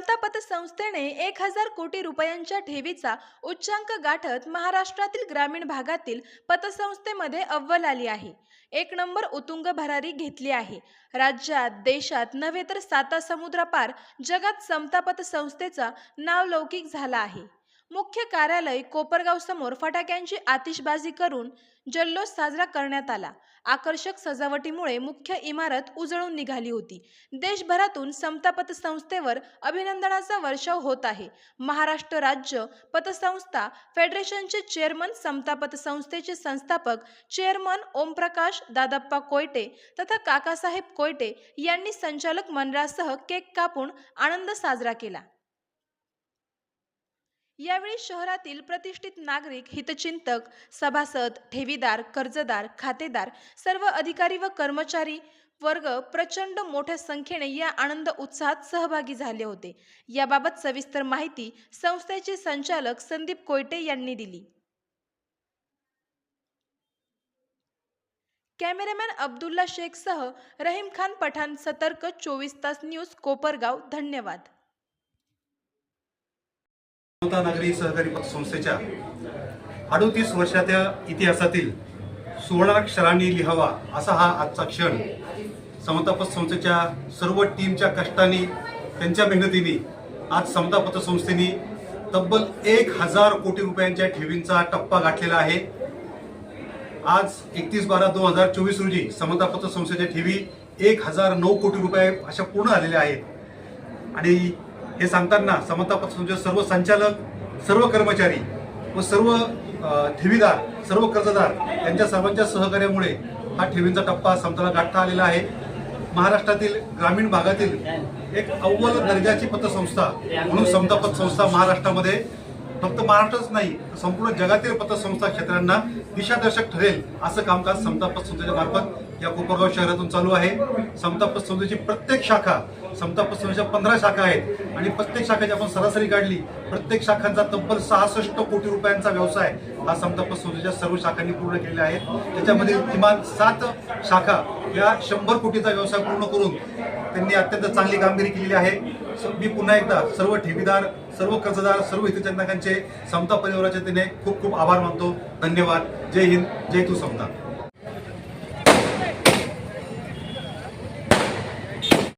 पतसंस्थेने एक हजार कोटी रुपयांच्या ठेवीचा उच्चांक गाठत महाराष्ट्रातील ग्रामीण भागातील पतसंस्थेमध्ये अव्वल आली आहे. एक नंबर उतुंग भरारी घेतली आहे. राज्यात देशात नव्हे तर साता समुद्रापार जगात समता पतसंस्थेचा नावलौकिक झाला आहे. मुख्य कार्यालय कोपरगाव समोर फटाक्यांची आतिषबाजी करून जल्लोष साजरा करण्यात आला. आकर्षक सजावटीमुळे मुख्य इमारत उजळून निघाली होती. देशभरातून समता पतसंस्थेवर अभिनंदनाचा वर्षाव होत आहे. महाराष्ट्र राज्य पतसंस्था फेडरेशनचे चेअरमन समता पतसंस्थेचे संस्थापक चेअरमन ओमप्रकाश दादप्पा कोयटे तथा काकासाहेब कोयटे यांनी संचालक मंडळासह केक कापून आनंद साजरा केला. यावेळी शहरातील प्रतिष्ठित नागरिक हितचिंतक सभासद ठेवीदार कर्जदार खातेदार सर्व अधिकारी व कर्मचारी वर्ग प्रचंड मोठ्या संख्येने या आनंद उत्साहात सहभागी झाले होते. याबाबत सविस्तर माहिती संस्थेचे संचालक संदीप कोयटे यांनी दिली. कॅमेरामॅन अब्दुल्ला शेखसह रहीम खान पठाण सतर्क चोवीस तास न्यूज कोपरगाव. धन्यवाद. समता नागरी सहकारी पतसंस्थेच्या अडोतीस वर्षाच्या इतिहासातील सुवर्णाक्षरांनी लिहावा असा हा आजचा क्षण. समता पतसंस्थेच्या सर्व टीमच्या कष्टाने त्यांच्या मेहनतीने आज समता पतसंस्थेने तब्बल एक हजार कोटी रुपयांच्या ठेवींचा टप्पा गाठलेला आहे. आज एकतीस बारा दोन हजार चोवीस रोजी समता पतसंस्थेच्या ठेवी एक हजार नऊ कोटी रुपये अशा पूर्ण आलेल्या आहेत. आणि हे सांगताना समता पक्षाचे सर्व संचालक सर्व कर्मचारी व सर्व ठेवीदार सर्व कर्जदार यांच्या सर्वांच्या सहकार्यामुळे हा ठेवींचा टप्पा समताला गाठता आलेला आहे. महाराष्ट्रातील ग्रामीण भागातील एक अव्वल दर्जाची पतसंस्था म्हणून समता पतसंस्था महाराष्ट्रामध्ये फक्त महाराष्ट्रच नाही संपूर्ण जगातील पतसंस्था क्षेत्रांना दिशादर्शक ठरेल असं कामकाज समता पतसंस्थेच्या मार्फत या कोपरगाव शहरातून चालू आहे. समता पतसंस्थेची प्रत्येक शाखा समता पतसंस्थेच्या पंधरा शाखा आहेत. आणि प्रत्येक शाखेची आपण सरासरी काढली प्रत्येक शाखांचा तब्बल सहासष्ट कोटी रुपयांचा व्यवसाय हा समता पतसंस्थेच्या सर्व शाखांनी पूर्ण केलेला आहे. त्याच्यामध्ये किमान सात शाखा या शंभर कोटीचा व्यवसाय पूर्ण करून त्यांनी अत्यंत चांगली कामगिरी केलेली आहे. मी पुन्हा एकदा सर्व ठेवीदार सर्व कर्जदार सर्व हितचिंतकांचे समता परिवाराच्या तिने खूप खूप आभार मानतो. धन्यवाद. जय हिंद. जय तू समता.